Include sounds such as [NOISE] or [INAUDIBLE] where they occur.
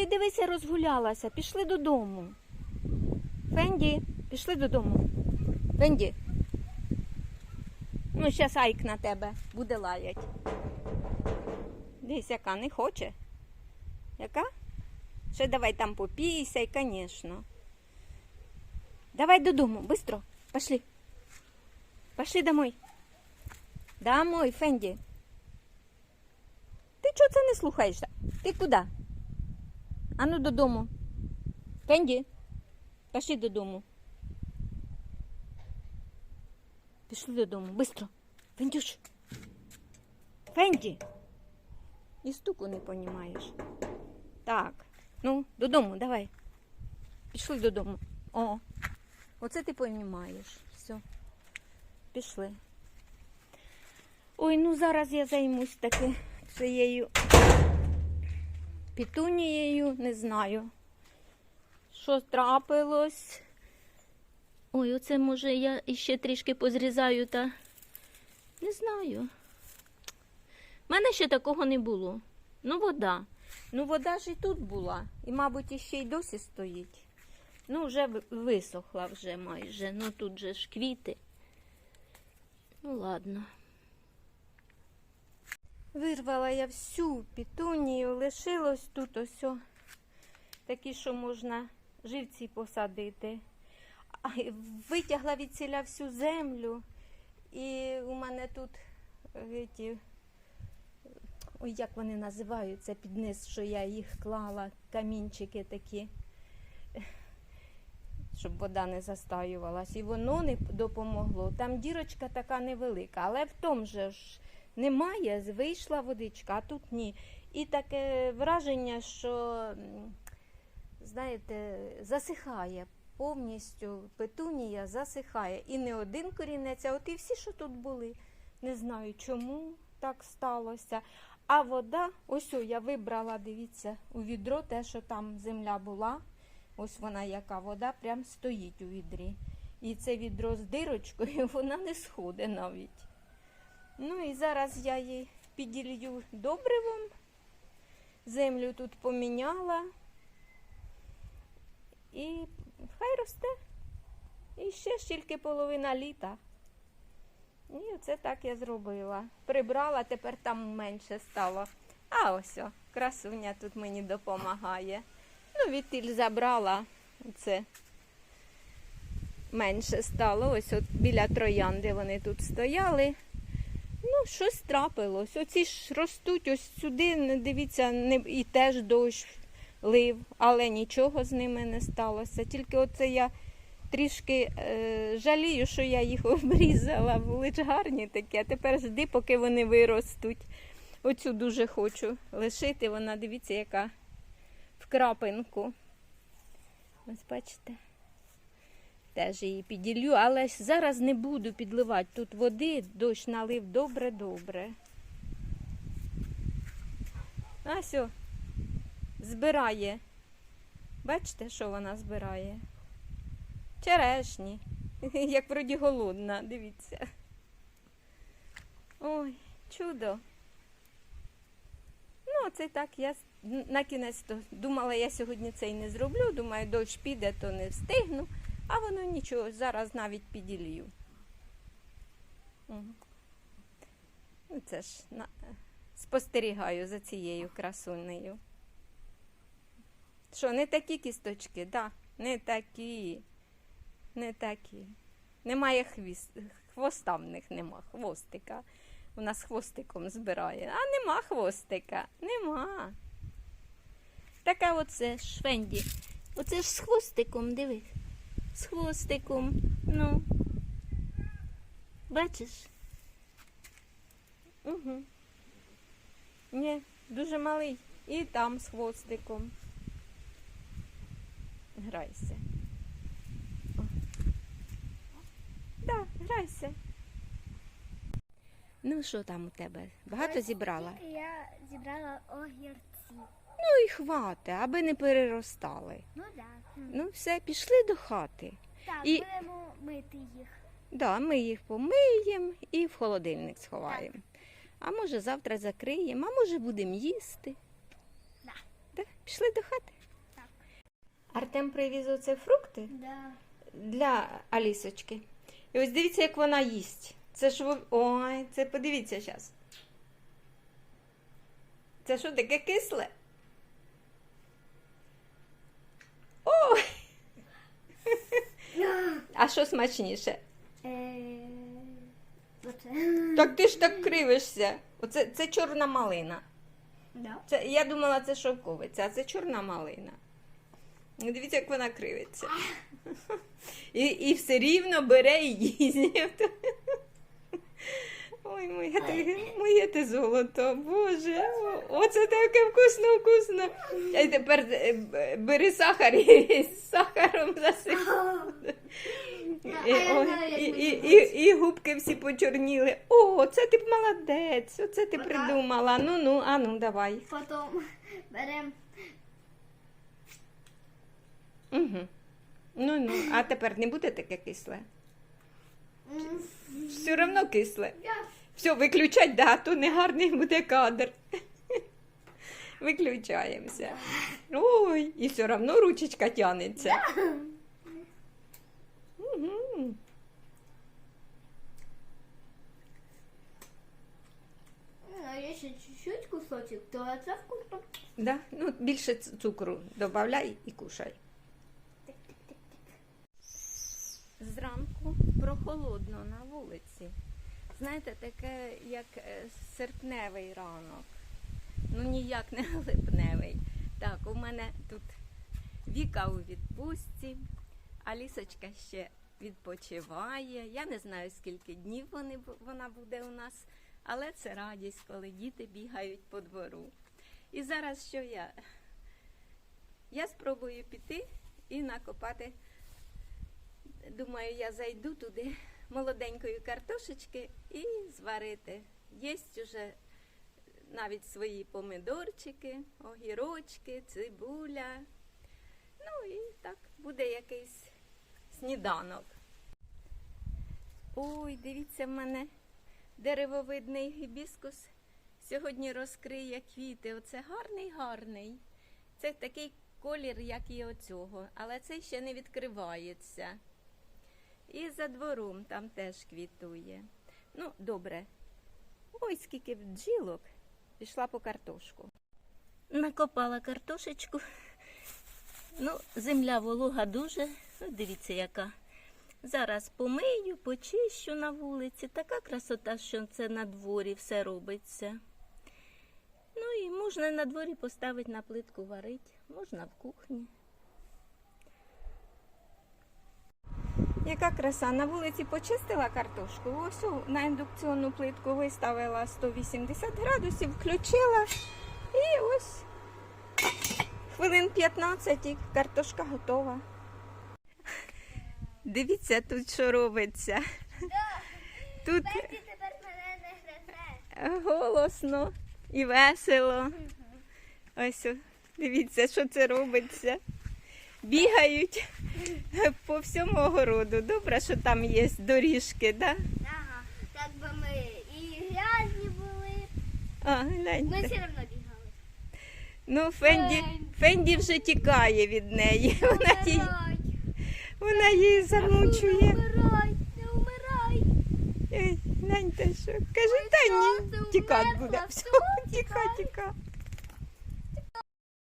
ти дивися, розгулялася. Пішли додому. Фенді, пішли додому. Фенді. Ну, щас Айк на тебе буде лаять. Десь яка не хоче. Яка? Ще давай там попійся, звісно. Давай додому, быстро. Пошли. Пошли домой. Домой, Фенді. Ти чого це не слухаєшся? Ти куди? Ану додому. Фенді, пішли додому. Пішли додому, быстро. Фендюш. Фенді. І стуку не понімаєш. Так, ну, додому, давай. Пішли додому. О, оце ти понімаєш. Все. Пішли. Ой, ну зараз я займусь таки цією пітунією, не знаю. Що трапилось? Ой, оце може я іще трішки позрізаю та не знаю. У мене ще такого не було. Ну, вода. Ну, вода ж і тут була. І, мабуть, іще й досі стоїть. Ну, вже висохла вже майже. Ну тут же ж квіти. Ну, ладно. Вирвала я всю пітунію, лишилось тут ось такі, що можна живці посадити. Витягла від ціля всю землю. І у мене тут ті, ой, як вони називаються під низ, що я їх клала, камінчики такі, щоб вода не застаювалась. І воно не допомогло. Там дірочка така невелика, але в тому же ж немає, вийшла водичка, а тут ні. І таке враження, що, знаєте, засихає. Повністю петунія засихає. І не один корінець, а от і всі, що тут були. Не знаю, чому так сталося. А вода, ось я вибрала, дивіться, у відро те, що там земля була. Ось вона яка вода прям стоїть у відрі. І це відро з дирочкою, [LAUGHS] вона не сходить навіть. Ну і зараз я її піділью добривом. Землю тут поміняла. І хай росте. І ще ж тільки половина літа. І оце так я зробила. Прибрала, тепер там менше стало. А ось, о, красуня тут мені допомагає. Ну, відтіль забрала. Це менше стало. Ось от біля троянди вони тут стояли. Щось трапилось. Оці ж ростуть ось сюди, дивіться, не, і теж дощ лив, але нічого з ними не сталося. Тільки оце я трішки е, жалію, що я їх [LAUGHS] обрізала, були ж гарні такі, а тепер жди, поки вони виростуть. Оцю дуже хочу лишити, вона, дивіться, яка в крапинку. Ось бачите. Теж її піділю, але зараз не буду підливати. Тут води, дощ налив добре-добре. А сьо, збирає. Бачите, що вона збирає? Черешні. [LAUGHS] Як вроді голодна, дивіться. Ой, чудо. Ну, це так, я на кінець думала, я сьогодні це і не зроблю. Думаю, дощ піде, то не встигну. А воно нічого, зараз навіть піділью. Мгм. Ну, Це ж на... спостерігаю за цією красунею. Що, не такі кісточки? Да, не такі. Не такі. Немає хвіст, хвоста в них нема, хвостика. У нас хвостиком збирає. А нема хвостика. Нема. Така оце швенді. Оце ж з хвостиком, дивись. З хвостиком. Ну. Бачиш? Угу. Ні, дуже малий. І там з хвостиком. Грайся. О. Да, грайся. Ну, що там у тебе? Багато зібрала? Я зібрала огірці. Ну і хвати, аби не переростали. Ну так. Да. Ну, все, пішли до хати. Так, І- будемо мити їх. Да, ми їх помиємо і в холодильник сховаємо. А може завтра закриємо, а може будемо їсти. Да. Да? Пішли до хати. Артем привіз оце фрукти Да. для Алісочки. І ось дивіться, як вона їсть. Це ж ой, це подивіться зараз. Це що таке кисле? [LAUGHS] А що смачніше? Е, Так ти ж так кривишся. Оце це чорна малина. Да. Це, я думала, це шовковиця, а це чорна малина. Дивіться, як вона кривиться. І, і все рівно бере і їсть. Моє ти, моє ти золото, Боже, оце таке вкусно, вкусно. А тепер е, бери сахар і з сахаром засипай. І, і, і, і, і губки всі почорніли. О, це ти молодець, оце ти придумала. Ну, ну, а ну, давай. Потім беремо Угу. Ну, ну, а тепер не буде таке кисле. Все одно кисле. Все, виключать дату, негарний буде кадр. Виключаємося. Ой, і все одно ручечка тянеться. Угу. Є ще чуть-чуть кусочок, то це вкусно. Да? Ну, більше цукру додай і кушай. Зранку прохолодно на вулиці. Знаєте, таке, як е, серпневий ранок. Ну ніяк не [LAUGHS] липневий. Так, у мене тут Віка у відпустці, а лісочка ще відпочиває. Я не знаю, скільки днів вони, вона буде у нас, але це радість, коли діти бігають по двору. І зараз що я? Я спробую піти і накопати. Думаю, я зайду туди молоденької картошечки і зварити. Єсть уже навіть свої помидорчики, огірочки, цибуля. Ну і так буде якийсь сніданок. Ой, дивіться, в мене деревовидний гібіскус сьогодні розкриє квіти. Оце гарний, гарний. Це такий колір, як і оцього, але цей ще не відкривається. І за двором там теж квітує. Ну, добре. Ой, скільки бджілок. Пішла по картошку. Накопала картошечку. Ну, земля волога дуже. Ну, дивіться, яка. Зараз помию, почищу на вулиці. Така красота, що це на дворі все робиться. Ну і можна на дворі поставити на плитку варити, можна в кухні. Яка краса, на вулиці почистила картошку, ось на індукційну плитку виставила 180 градусів, включила і ось хвилин 15 і картошка готова. Дивіться тут, що робиться. Тут голосно і весело. Ось дивіться, що це робиться. Бігають [LAUGHS] по всьому огороду. Добре, що там є доріжки, да? Ага, так би ми і грязні були. А, Ми все одно бігали. Ну, Фенді, Фенді вже тікає від неї. [LAUGHS] Вона її, вона її замучує. Не умирай, не умирай. Ей, гляньте, що. Каже, та ні, тікати буде. [LAUGHS] Все, Все, тіка, тіка.